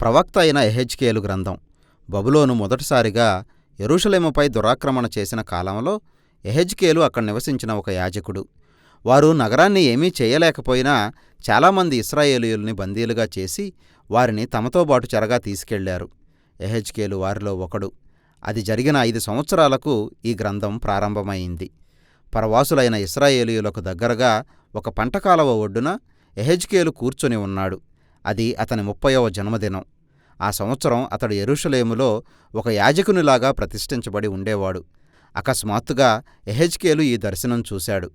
ప్రవక్త అయిన ఎహెచ్కేలు గ్రంథం. బబులోను మొదటిసారిగా ఎరుషలేముపై దురాక్రమణ చేసిన కాలంలో ఎహెజ్కేలు అక్కడ నివసించిన ఒక యాజకుడు. వారు నగరాన్ని ఏమీ చేయలేకపోయినా చాలామంది ఇస్రాయేలీయుల్ని బందీలుగా చేసి వారిని తమతోబాటు చెరగా తీసుకెళ్ళారు. ఎహెజ్కేలు వారిలో ఒకడు. అది జరిగిన ఐదు సంవత్సరాలకు ఈ గ్రంథం ప్రారంభమైంది. పరవాసులైన ఇస్రాయేలీయులకు దగ్గరగా ఒక పంటకాలవ ఒడ్డున ఎహెజ్కేలు కూర్చొని ఉన్నాడు. అది అతని ముప్పయవ జన్మదినం. ఆ సంవత్సరం అతడు ఎరుషలేములో ఒక యాజకునిలాగా ప్రతిష్ఠించబడి ఉండేవాడు. అకస్మాత్తుగా ఎహెజ్కేలు ఈ దర్శనం చూశాడు.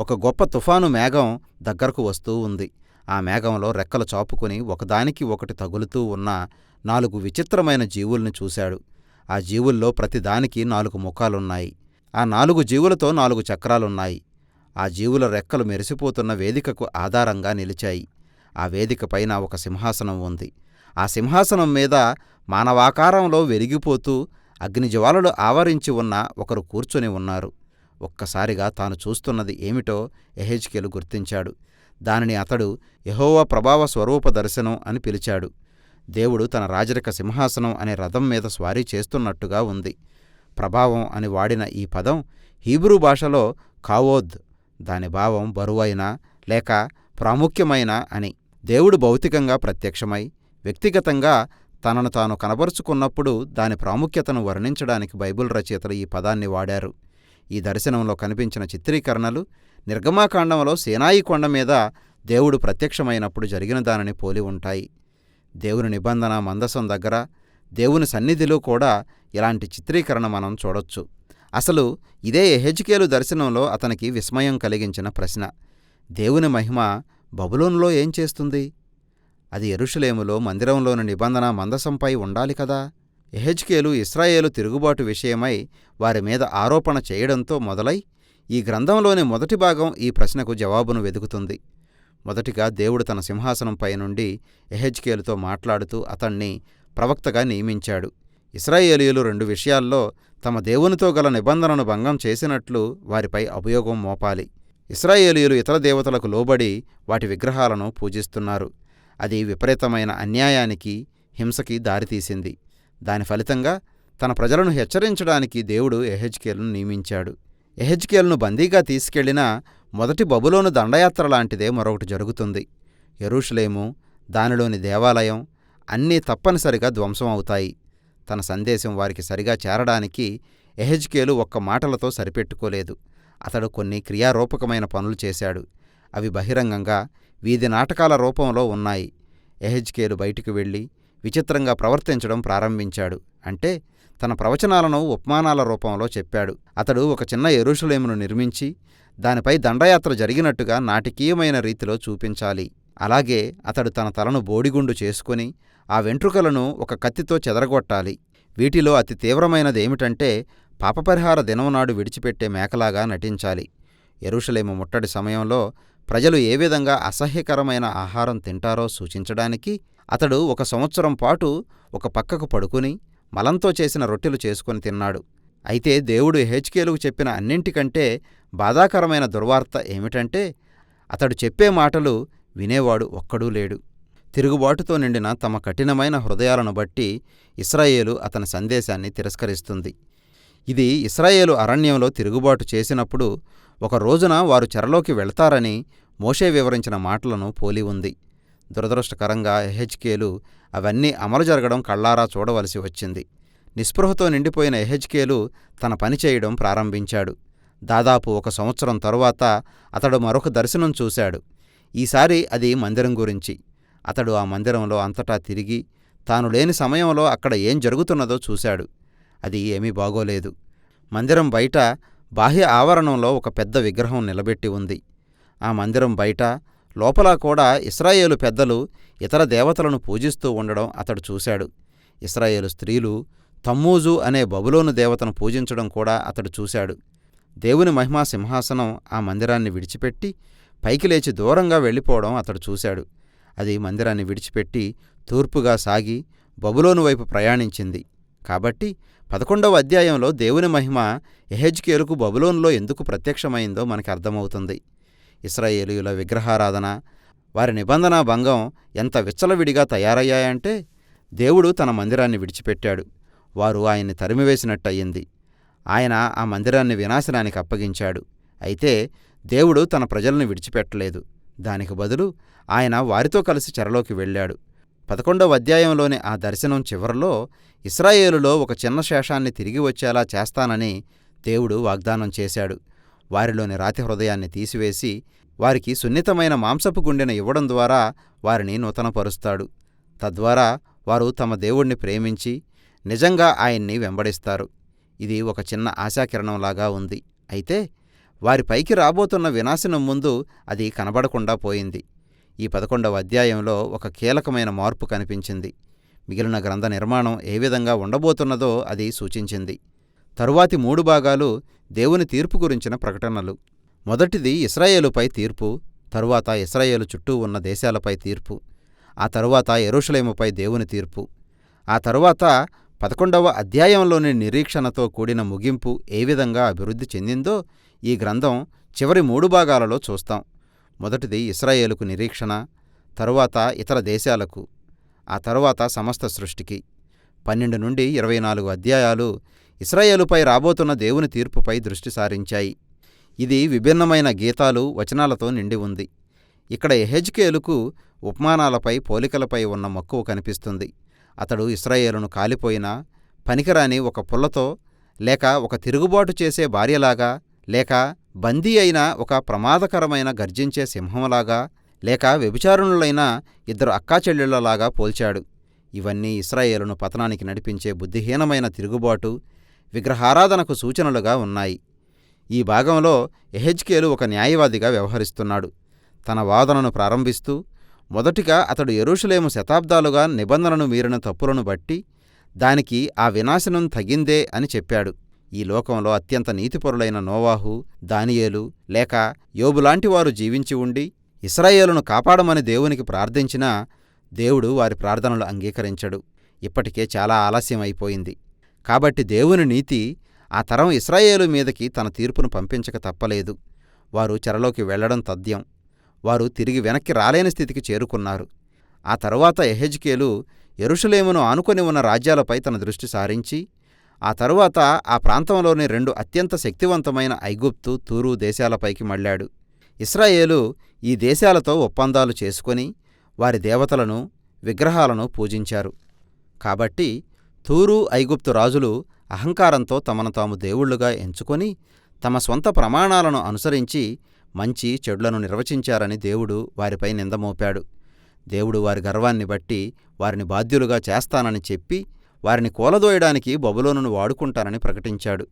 ఒక గొప్ప తుఫాను మేఘం దగ్గరకు వస్తూ ఉంది. ఆ మేఘంలో రెక్కలు చాపుకుని ఒకదానికి ఒకటి తగులుతూ ఉన్న నాలుగు విచిత్రమైన జీవుల్ని చూశాడు. ఆ జీవుల్లో ప్రతిదానికి నాలుగు ముఖాలున్నాయి. ఆ నాలుగు జీవులతో నాలుగు చక్రాలున్నాయి. ఆ జీవుల రెక్కలు మెరిసిపోతున్న వేదికకు ఆధారంగా నిలిచాయి. ఆ వేదిక పైన ఒక సింహాసనం ఉంది. ఆ సింహాసనం మీద మానవాకారంలో వెలిగిపోతూ అగ్నిజ్వాలలు ఆవరించి ఉన్న ఒకరు కూర్చొని ఉన్నారు. ఒక్కసారిగా తాను చూస్తున్నది ఏమిటో ఎహెజ్కేలు గుర్తించాడు. దానిని అతడు యహోవ ప్రభావ స్వరూప దర్శనం అని పిలిచాడు. దేవుడు తన రాజరిక సింహాసనం అనే రథం మీద స్వారీ చేస్తున్నట్టుగా ఉంది. ప్రభావం అని వాడిన ఈ పదం హీబ్రూ భాషలో కావోద్. దాని భావం బరువైన లేక ప్రాముఖ్యమైన అని. దేవుడు భౌతికంగా ప్రత్యక్షమై వ్యక్తిగతంగా తనను తాను కనబరుచుకున్నప్పుడు దాని ప్రాముఖ్యతను వర్ణించడానికి బైబిల్ రచయితలు ఈ పదాన్ని వాడారు. ఈ దర్శనంలో కనిపించిన చిత్రీకరణలు నిర్గమాకాండంలో సేనాయి కొండ మీద దేవుడు ప్రత్యక్షమైనప్పుడు జరిగిన దానిని పోలి ఉంటాయి. దేవుని నిబంధన మందసం దగ్గర దేవుని సన్నిధిలో కూడా ఇలాంటి చిత్రీకరణ మనం చూడొచ్చు. అసలు ఇదే ఎహెజ్కేలు దర్శనంలో అతనికి విస్మయం కలిగించిన ప్రశ్న. దేవుని మహిమ బబులోనులో ఏం చేస్తుంది? అది ఎరుషలేములో మందిరంలోని నిబంధన మందసంపై ఉండాలి కదా? ఎహెజ్కేలు ఇస్రాయేలు తిరుగుబాటు విషయమై వారి మీద ఆరోపణ చేయడంతో మొదలై ఈ గ్రంథంలోని మొదటి భాగం ఈ ప్రశ్నకు జవాబును వెదుకుతుంది. మొదటిగా దేవుడు తన సింహాసనంపై నుండి ఎహెజ్కేలుతో మాట్లాడుతూ అతణ్ణి ప్రవక్తగా నియమించాడు. ఇస్రాయేలీయులు రెండు విషయాల్లో తమ దేవునితో గల నిబంధనను భంగం చేసినట్లు వారిపై అభియోగం మోపాలి. ఇస్రాయేలీయులు ఇతర దేవతలకు లోబడి వాటి విగ్రహాలను పూజిస్తున్నారు. అది విపరీతమైన అన్యాయానికి హింసకి దారితీసింది. దాని ఫలితంగా తన ప్రజలను హెచ్చరించడానికి దేవుడు ఎహెజ్కేల్ను నియమించాడు. ఎహెజ్కేల్ను బందీగా తీసుకెళ్ళిన మొదటి బబులోను దండయాత్ర లాంటిదే మరొకటి జరుగుతుంది. యెరూషలేము దానిలోని దేవాలయం అన్నీ తప్పనిసరిగా ధ్వంసం అవుతాయి. తన సందేశం వారికి సరిగా చేరడానికి ఎహెజ్కేలు ఒక్క మాటలతో సరిపెట్టుకోలేదు. అతడు కొన్ని క్రియారూపకమైన పనులు చేశాడు. అవి బహిరంగంగా వీధి నాటకాల రూపంలో ఉన్నాయి. ఎహెజ్కేలు బయటికి వెళ్ళి విచిత్రంగా ప్రవర్తించడం ప్రారంభించాడు. అంటే తన ప్రవచనాలను ఉపమానాల రూపంలో చెప్పాడు. అతడు ఒక చిన్న ఎరుషులేమును నిర్మించి దానిపై దండయాత్ర జరిగినట్టుగా నాటకీయమైన రీతిలో చూపించాలి. అలాగే అతడు తన తలను బోడిగుండు చేసుకుని ఆ వెంట్రుకలను ఒక కత్తితో చెదరగొట్టాలి. వీటిలో అతి తీవ్రమైనదేమిటంటే పాపపరిహార దినం నాడు విడిచిపెట్టే మేకలాగా నటించాలి. ఎరుషలేము ముట్టడి సమయంలో ప్రజలు ఏ విధంగా అసహ్యకరమైన ఆహారం తింటారో సూచించడానికి అతడు ఒక సంవత్సరం పాటు ఒక పక్కకు పడుకుని మలంతో చేసిన రొట్టెలు చేసుకుని తిన్నాడు. అయితే దేవుడు హెచ్కేలుకు చెప్పిన అన్నింటికంటే బాధాకరమైన దుర్వార్త ఏమిటంటే అతడు చెప్పే మాటలు వినేవాడు ఒక్కడూ లేడు. తిరుగుబాటుతో నిండిన తమ కఠినమైన హృదయాలను బట్టి ఇస్రాయేలు అతని సందేశాన్ని తిరస్కరిస్తుంది. ఇది ఇస్రాయేలు అరణ్యంలో తిరుగుబాటు చేసినప్పుడు ఒక రోజున వారు చెరలోకి వెళ్తారని మోషే వివరించిన మాటలను పోలి ఉంది. దురదృష్టకరంగా ఎహెచ్కేలు అవన్నీ అమలు జరగడం కళ్ళారా చూడవలసి వచ్చింది. నిస్పృహతో నిండిపోయిన ఎహెచ్కేలు తన పని చేయడం ప్రారంభించాడు. దాదాపు ఒక సంవత్సరం తరువాత అతడు మరొక దర్శనం చూశాడు. ఈసారి అది మందిరం గురించి. అతడు ఆ మందిరంలో అంతటా తిరిగి తాను లేని సమయంలో అక్కడ ఏం జరుగుతున్నదో చూశాడు. అది ఏమీ బాగోలేదు. మందిరం బయట బాహ్య ఆవరణంలో ఒక పెద్ద విగ్రహం నిలబెట్టి ఉంది. ఆ మందిరం బయట లోపల కూడా ఇస్రాయేలు పెద్దలు ఇతర దేవతలను పూజిస్తూ ఉండడం అతడు చూశాడు. ఇస్రాయేలు స్త్రీలు తమ్మూజు అనే బబులోను దేవతను పూజించడం కూడా అతడు చూశాడు. దేవుని మహిమా సింహాసనం ఆ మందిరాన్ని విడిచిపెట్టి పైకి లేచి దూరంగా వెళ్ళిపోవడం అతడు చూశాడు. అది మందిరాన్ని విడిచిపెట్టి తూర్పుగా సాగి బబులోను వైపు ప్రయాణించింది. కాబట్టి పదకొండవ అధ్యాయంలో దేవుని మహిమ ఎహెజ్కేలుకు బబులోనులో ఎందుకు ప్రత్యక్షమైందో మనకి అర్థమవుతుంది. ఇస్రాయేలీయుల విగ్రహారాధన వారి నిబంధనా భంగం ఎంత విచ్చలవిడిగా తయారయ్యాయంటే దేవుడు తన మందిరాన్ని విడిచిపెట్టాడు. వారు ఆయన్ని తరిమివేసినట్టయింది. ఆయన ఆ మందిరాన్ని వినాశనానికి అప్పగించాడు. అయితే దేవుడు తన ప్రజల్ని విడిచిపెట్టలేదు. దానికి బదులు ఆయన వారితో కలిసి చెరలోకి వెళ్ళాడు. పదకొండవ అధ్యాయంలోని ఆ దర్శనం చివరలో ఇస్రాయేలులో ఒక చిన్న శేషాన్ని తిరిగి వచ్చేలా చేస్తానని దేవుడు వాగ్దానం చేశాడు. వారిలోని రాతి హృదయాన్ని తీసివేసి వారికి సున్నితమైన మాంసపు గుండెను ఇవ్వడం ద్వారా వారిని నూతనపరుస్తాడు. తద్వారా వారు తమ దేవుణ్ణి ప్రేమించి నిజంగా ఆయన్ని వెంబడిస్తారు. ఇది ఒక చిన్న ఆశాకిరణంలాగా ఉంది. అయితే వారి పైకి రాబోతున్న వినాశనం ముందు అది కనబడకుండా పోయింది. ఈ పదకొండవ అధ్యాయంలో ఒక కీలకమైన మార్పు కనిపించింది. మిగిలిన గ్రంథ నిర్మాణం ఏ విధంగా ఉండబోతున్నదో అది సూచించింది. తరువాతి మూడు భాగాలు దేవుని తీర్పు గురించిన ప్రకటనలు. మొదటిది ఇస్రాయేలుపై తీర్పు తరువాత ఇస్రాయేలు చుట్టూ ఉన్న దేశాలపై తీర్పు ఆ తరువాత ఎరుషలేముపై దేవుని తీర్పు. ఆ తరువాత పదకొండవ అధ్యాయంలోని నిరీక్షణతో కూడిన ముగింపు ఏ విధంగా అభివృద్ధి చెందిందో ఈ గ్రంథం చివరి మూడు భాగాలలో చూస్తాం. మొదటిది ఇస్రాయేలుకు నిరీక్షణ తరువాత ఇతర దేశాలకు ఆ తరువాత సమస్త సృష్టికి. పన్నెండు నుండి ఇరవై నాలుగు అధ్యాయాలు ఇస్రాయేలుపై రాబోతున్న దేవుని తీర్పుపై దృష్టి సారించాయి. ఇది విభిన్నమైన గీతాలు వచనాలతో నిండి ఉంది. ఇక్కడ ఎహెజ్కేలుకు ఉపమానాలపై పోలికలపై ఉన్న మక్కువ కనిపిస్తుంది. అతడు ఇస్రాయేలును కాలిపోయిన పనికిరాని ఒక పుల్లతో లేక ఒక తిరుగుబాటు చేసే భార్యలాగా లేక బందీ అయిన ఒక ప్రమాదకరమైన గర్జించే సింహంలాగా లేక వ్యభిచారుణులైన ఇద్దరు అక్కాచెల్లెళ్ళలాగా పోల్చాడు. ఇవన్నీ ఇస్రాయేలును పతనానికి నడిపించే బుద్ధిహీనమైన తిరుగుబాటు విగ్రహారాధనకు సూచనలుగా ఉన్నాయి. ఈ భాగంలో ఎహెజ్కేలు ఒక న్యాయవాదిగా వ్యవహరిస్తున్నాడు. తన వాదనను ప్రారంభిస్తూ మొదటిగా అతడు ఎరుషులేము శతాబ్దాలుగా నిబంధనను మీరిన తప్పులను బట్టి దానికి ఆ వినాశనం తగిందే అని చెప్పాడు. ఈ లోకంలో అత్యంత నీతిపరులైన నోవాహు దానియేలు లేక యోబులాంటి వారు జీవించి ఉండి ఇస్రాయేలును కాపాడమని దేవునికి ప్రార్థించినా దేవుడు వారి ప్రార్థనలు అంగీకరించడు. ఇప్పటికే చాలా ఆలస్యం అయిపోయింది. కాబట్టి దేవుని నీతి ఆ తరం ఇస్రాయేలు మీదకి తన తీర్పును పంపించక తప్పలేదు. వారు చెరలోకి వెళ్ళడం తథ్యం. వారు తిరిగి వెనక్కి రాలేని స్థితికి చేరుకున్నారు. ఆ తరువాత ఎహెజ్కేలు ఎరుషలేమును ఆనుకొని ఉన్న రాజ్యాలపై తన దృష్టి సారించి ఆ తరువాత ఆ ప్రాంతంలోని రెండు అత్యంత శక్తివంతమైన ఐగుప్తు తూరు దేశాలపైకి మళ్ళాడు. ఇస్రాయేలు ఈ దేశాలతో ఒప్పందాలు చేసుకొని వారి దేవతలను విగ్రహాలను పూజించారు. కాబట్టి తూరు ఐగుప్తు రాజులు అహంకారంతో తమను తాము దేవుళ్ళుగా ఎంచుకొని తమ స్వంత ప్రమాణాలను అనుసరించి మంచి చెడులను నిర్వచించారని దేవుడు వారిపై నిందమోపాడు దేవుడు వారి గర్వాన్ని బట్టి వారిని బాధ్యులుగా చేస్తానని చెప్పి వారిని కూలదోయడానికి బబులోనును వాడుకుంటానని ప్రకటించాడు.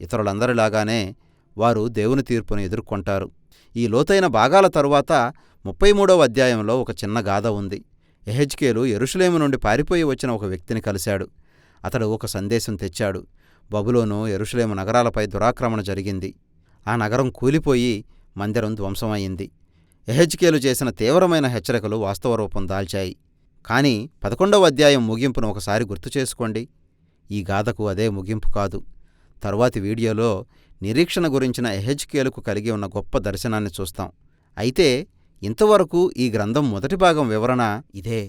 ఇతరులందరిలాగానే వారు దేవుని తీర్పును ఎదుర్కొంటారు. ఈ లోతైన భాగాల తరువాత ముప్పై మూడవ అధ్యాయంలో ఒక చిన్న గాథ ఉంది. ఎహెజ్కేలు ఎరుషులేము నుండి పారిపోయి వచ్చిన ఒక వ్యక్తిని కలిశాడు. అతడు ఒక సందేశం తెచ్చాడు. బబులోను ఎరుషులేము నగరాలపై దురాక్రమణ జరిగింది. ఆ నగరం కూలిపోయి మందిరం ధ్వంసమయ్యింది ఎహెజ్కేలు చేసిన తీవ్రమైన హెచ్చరికలు వాస్తవ రూపం దాల్చాయి. కానీ పదకొండవ అధ్యాయం ముగింపును ఒకసారి గుర్తు చేసుకోండి. ఈ గాథకు అదే ముగింపు కాదు. తరువాతి వీడియోలో నిరీక్షణ గురించిన ఎహెచ్కేలకు కలిగి ఉన్న గొప్ప దర్శనాన్ని చూస్తాం. అయితే ఇంతవరకు ఈ గ్రంథం మొదటి భాగం వివరణ ఇదే.